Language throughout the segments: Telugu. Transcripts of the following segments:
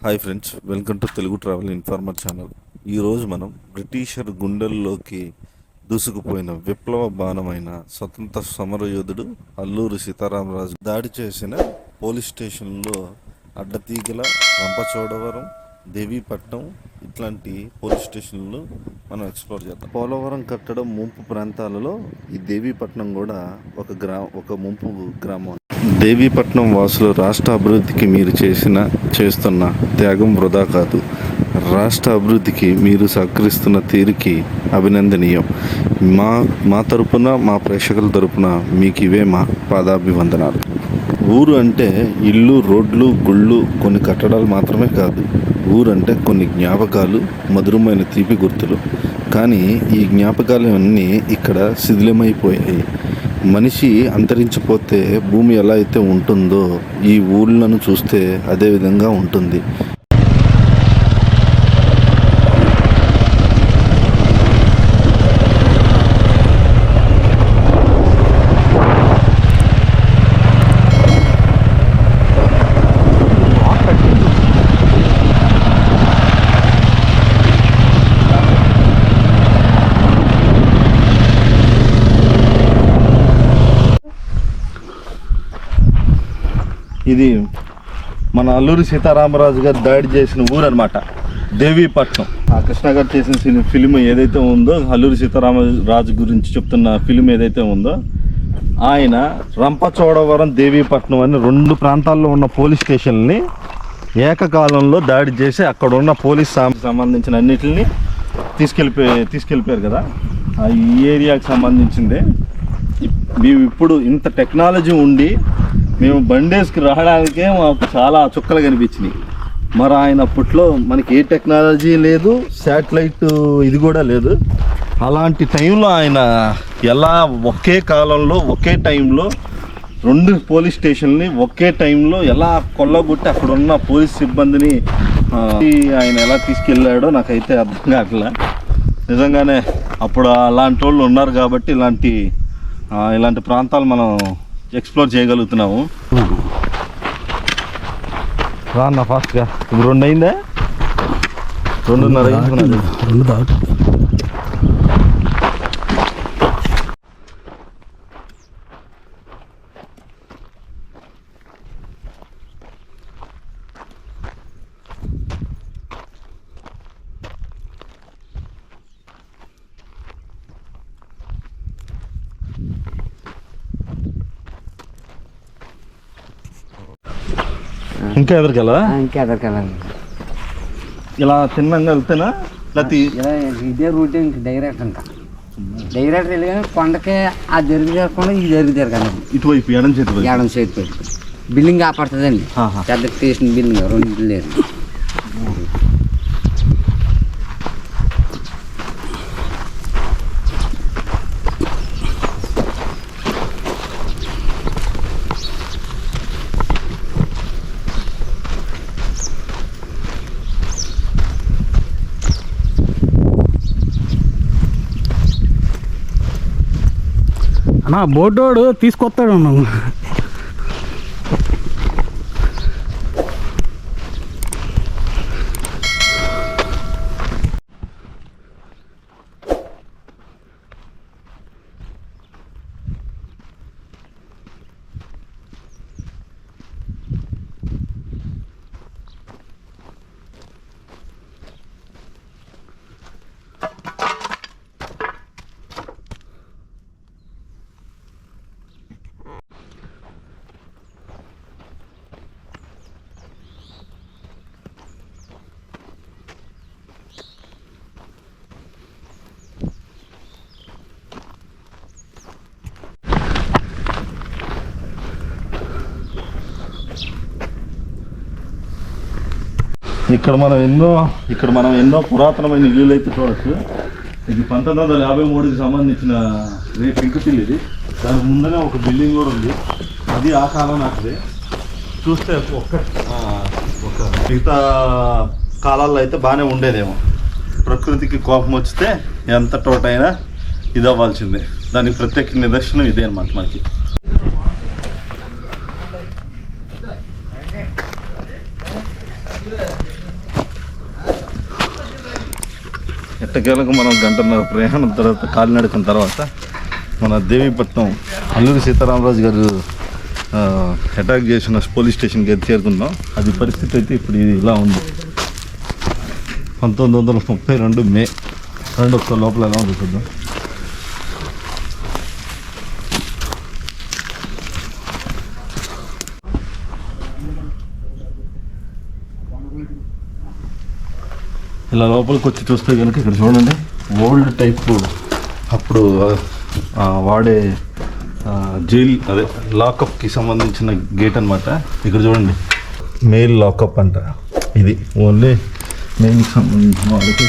Hi friends welcome to Telugu travel informer channel ఈరోజు మనం బ్రిటిషర్ గుండెల్లోకి దూసుకుపోయిన విప్లవ బాణమైన స్వతంత్ర సమరయోధుడు అల్లూరి సీతారామరాజు దాడి చేసిన పోలీస్ స్టేషన్లో అడ్డతీగల రంపచోడవరం దేవీపట్నం ఇట్లాంటి పోలీస్ స్టేషన్లు మనం ఎక్స్ప్లోర్ చేద్దాం. పోలవరం కట్టడం ముంపు ప్రాంతాలలో ఈ దేవీపట్నం కూడా ఒక గ్రా ఒక ముంపు గ్రామం. దేవీపట్నం వాసులు రాష్ట్ర అభివృద్ధికి మీరు చేసిన చేస్తున్న త్యాగం వృధా కాదు. రాష్ట్ర అభివృద్ధికి మీరు సహకరిస్తున్న తీరుకి అభినందనీయం. మా మా తరపున మా ప్రేక్షకుల తరపున మీకు ఇవే మా పాదాభివందనాలు. ఊరు అంటే ఇల్లు రోడ్లు గుళ్ళు కొన్ని కట్టడాలు మాత్రమే కాదు. ఊరు అంటే కొన్ని జ్ఞాపకాలు మధురమైన తీపి గుర్తులు. కానీ ఈ జ్ఞాపకాలు అన్నీ ఇక్కడ శిథిలమైపోయాయి. మనిషి అంతరించిపోతే భూమి ఎలా అయితే ఉంటుందో ఈ ఊళ్ళను చూస్తే అదే విధంగా ఉంటుంది. ఇది మన అల్లూరి సీతారామరాజు గారు దాడి చేసిన ఊరు అనమాట దేవీపట్నం. ఆ కృష్ణ గారు చేసిన ఫిలిం ఏదైతే ఉందో అల్లూరి సీతారామరాజు గురించి చెప్తున్న ఫిలిం ఏదైతే ఉందో ఆయన రంపచోడవరం దేవీపట్నం అని రెండు ప్రాంతాల్లో ఉన్న పోలీస్ స్టేషన్ని ఏకకాలంలో దాడి చేసి అక్కడ ఉన్న పోలీస్ సంబంధించిన అన్నిటిని తీసుకెళ్ళిపోయి తీసుకెళ్ళిపోయారు కదా. ఆ ఈ ఏరియాకి సంబంధించిందే. ఇప్- మేము ఇప్పుడు ఇంత టెక్నాలజీ ఉండి మేము బండేస్కి రావడానికే మాకు చాలా చుక్కలు కనిపించినాయి. మరి ఆయన అప్పట్లో మనకి ఏ టెక్నాలజీ లేదు శాటిలైట్ ఇది కూడా లేదు. అలాంటి టైంలో ఆయన ఎలా ఒకే కాలంలో ఒకే టైంలో రెండు పోలీస్ స్టేషన్ని ఒకే టైంలో ఎలా కొల్లగొట్టి అక్కడ ఉన్న పోలీస్ సిబ్బందిని ఆయన ఎలా తీసుకెళ్ళాడో నాకైతే అర్థం కావట్లే. నిజంగానే అప్పుడు అలాంటి వాళ్ళు ఉన్నారు కాబట్టి ఇలాంటి ఇలాంటి ప్రాంతాలు మనం ఎక్స్ప్లోర్ చేయగలుగుతున్నాము. రాన్న ఫాస్ట్గా ఇప్పుడు రెండు అయిందే? రెండున్నర రెండు దాటి ఇంకా ఎదురుకెళ్ళదా ఇంకెదరికెళ్ళాలి ఇలా తిన్నంగా వెళ్తేనా? లేకపోతే ఇలా ఇదే రూట్ ఇంక డైరెక్ట్ ఇంకా డైరెక్ట్ వెళ్ళి కానీ కొండకి ఆ జరిగి జరగకుండా ఈ జరిగి జరగాలి. ఇటువైపు ఎడం చేతి సైడ్ పెట్టి బిల్డింగ్ కాపాడుతుందండి. ఆహా. పెద్ద స్టేషన్ బిల్డింగ్ రెండు ఇల్లు నా బోర్డోడు బోటోడు తీసుకొస్తాడు నువ్వు ఇక్కడ మనం ఎన్నో ఇక్కడ మనం ఎన్నో పురాతనమైన ఇల్లులు అయితే చూడొచ్చు. ఇది పంతొమ్మిది వందల యాభై మూడుకి సంబంధించిన రేపు పెంకుటిల్లు ఇది. దాని ముందనే ఒక బిల్డింగ్ కూడా ఉంది. అది ఆ కాలం నాటిదే. చూస్తే ఒక్క ఒక మిగతా కాలాల్లో అయితే బాగానే ఉండేదేమో. ప్రకృతికి కోపం వచ్చితే ఎంత టోటైనా ఇది అవ్వాల్సిందే. దానికి ప్రత్యేక నిదర్శనం ఇదే అనమాట మనకి. ఎట్టకేలకు మనం గంటన్నర ప్రయాణం తర్వాత కాలినడకం తర్వాత మన దేవీపట్నం అల్లూరి సీతారామరాజు గారు అటాక్ చేసిన పోలీస్ స్టేషన్కి అయితే చేరుకున్నాం. అది పరిస్థితి అయితే ఇప్పుడు ఇది ఇలా ఉంది. పంతొమ్మిది వందల ముప్పై రెండు మే రెండు ఒక్క లోపల ఎలా ఉంది చూద్దాం. ఇలా లోపలికి వచ్చి చూస్తే కనుక ఇక్కడ చూడండి ఓల్డ్ టైప్ అప్పుడు వాడే జైల్ అదే లాకప్కి సంబంధించిన గేట్ అన్నమాట. ఇక్కడ చూడండి. మెయిల్ లాకప్ అంట. ఇది. ఓన్లీ మెయిల్కి సంబంధించిన వాళ్ళకి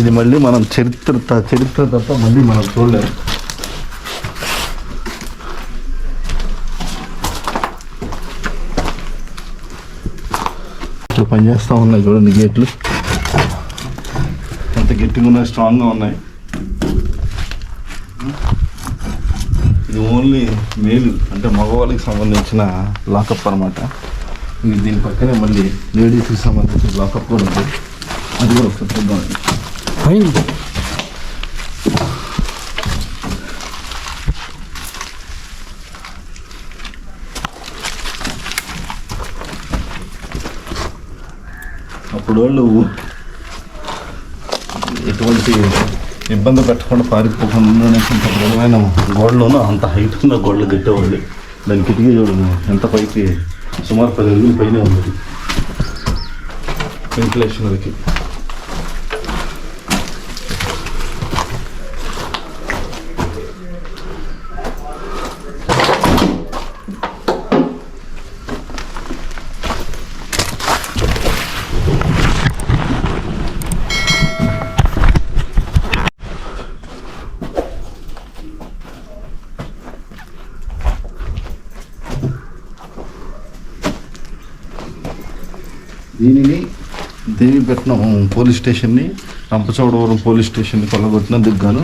ఇది. మళ్ళీ మనం చరిత్ర చరిత్ర తప్ప మళ్ళీ మనం చూడలేము. ఇట్లా పనిచేస్తూ ఉన్నాయి చూడండి గేట్లు. ఎంత గట్టిగా ఉన్నాయి స్ట్రాంగ్గా ఉన్నాయి. ఇది ఓన్లీ మేలు అంటే మగవాళ్ళకి సంబంధించిన లాకప్ అనమాట ఇది దీని పక్కనే మళ్ళీ లేడీస్కి సంబంధించిన లాకప్ కూడా ఉంది. అది కూడా ఒకసారి చూద్దామండి. పైన ఇప్పుడు వాళ్ళు ఎటువంటి ఇబ్బంది పెట్టకుండా పారిపోకుండా కొంత ఇంత బలమైన గోడలోనూ అంత హైట్ ఉన్న గోడలు కట్టేవాళ్ళు దాని కిటికీ చూడము ఎంత పైకి సుమారు పది అడుగులు పైన ఉంది. వెంటిలేషన్కి దీనిని దేవీపట్నం పోలీస్ స్టేషన్ని రంపచోడవరం పోలీస్ స్టేషన్ని కొల్లగొట్టినందుకు గాను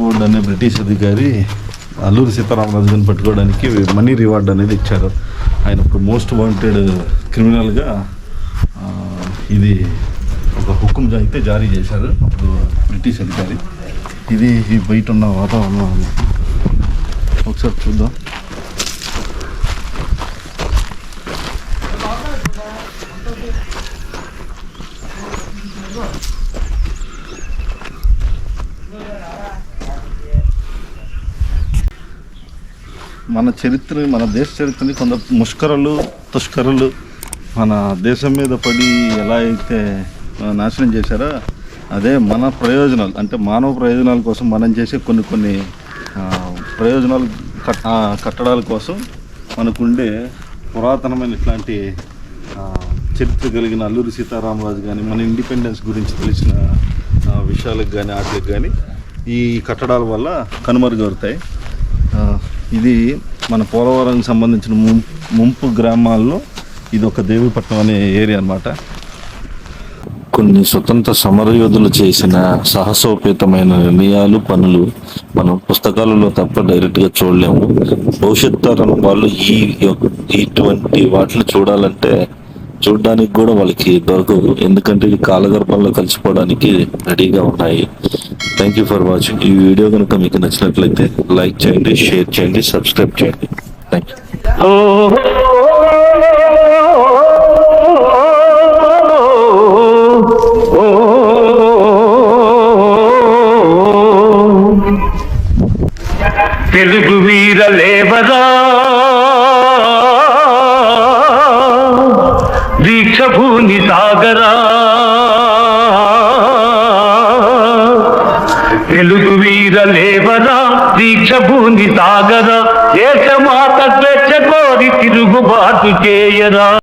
బోర్డు అనే బ్రిటిష్ అధికారి అల్లూరి సీతారామరాజు పట్టుకోవడానికి మనీ రివార్డ్ అనేది ఇచ్చారు. ఆయన ఇప్పుడు మోస్ట్ వాంటెడ్ క్రిమినల్గా ఇది ఒక హుకుం అయితే జారీ చేశారు అప్పుడు బ్రిటిష్ అధికారి. ఇది బయట ఉన్న వాతావరణం. ఒకసారి చూద్దాం. మన చరిత్రని మన దేశ చరిత్రని కొంత ముష్కరలు తుష్కరలు మన దేశం మీద పడి ఎలా అయితే నాశనం చేశారో అదే మన ప్రయోజనాలు. అంటే మానవ ప్రయోజనాల కోసం మనం చేసే కొన్ని కొన్ని ప్రయోజనాలు కట్ కట్టడాల కోసం మనకుండే పురాతనమైన ఇట్లాంటి చరిత్ర కలిగిన అల్లూరి సీతారామరాజు కానీ మన ఇండిపెండెన్స్ గురించి తెలిసిన విషయాలకు కానీ వాటికి కానీ ఈ కట్టడాల వల్ల కనుమరుగవుతాయి. ఇది మన పోలవరంకి సంబంధించిన ముం- ముంపు గ్రామాల్లో ఇది ఒక దేవీపట్నం అనే ఏరియా అన్నమాట. కొన్ని స్వతంత్ర సమరయోధులు చేసిన సాహసోపేతమైన నిర్ణయాలు పనులు మనం పుస్తకాలలో తప్ప డైరెక్ట్గా చూడలేము. భవిష్యత్ తరం వాళ్ళు ఈ ఇటువంటి వాటిని చూడాలంటే చూడడానికి కూడా వాళ్ళకి దొరకవు ఎందుకంటే ఇది కాలగర్భంలో కలిసిపోవడానికి రెడీగా ఉన్నాయి. థ్యాంక్ యూ ఫర్ వాచింగ్ ఈ వీడియో కనుక మీకు నచ్చినట్లయితే లైక్ చేయండి షేర్ చేయండి సబ్స్క్రైబ్ చేయండి. థ్యాంక్ యూ తెలుగు వీర లేవరా? తెలుగు దీక్ష భూమి సాగరా? దేశమాత స్వేచ్ఛ కోరి తిరుగుబాటు చేయరా?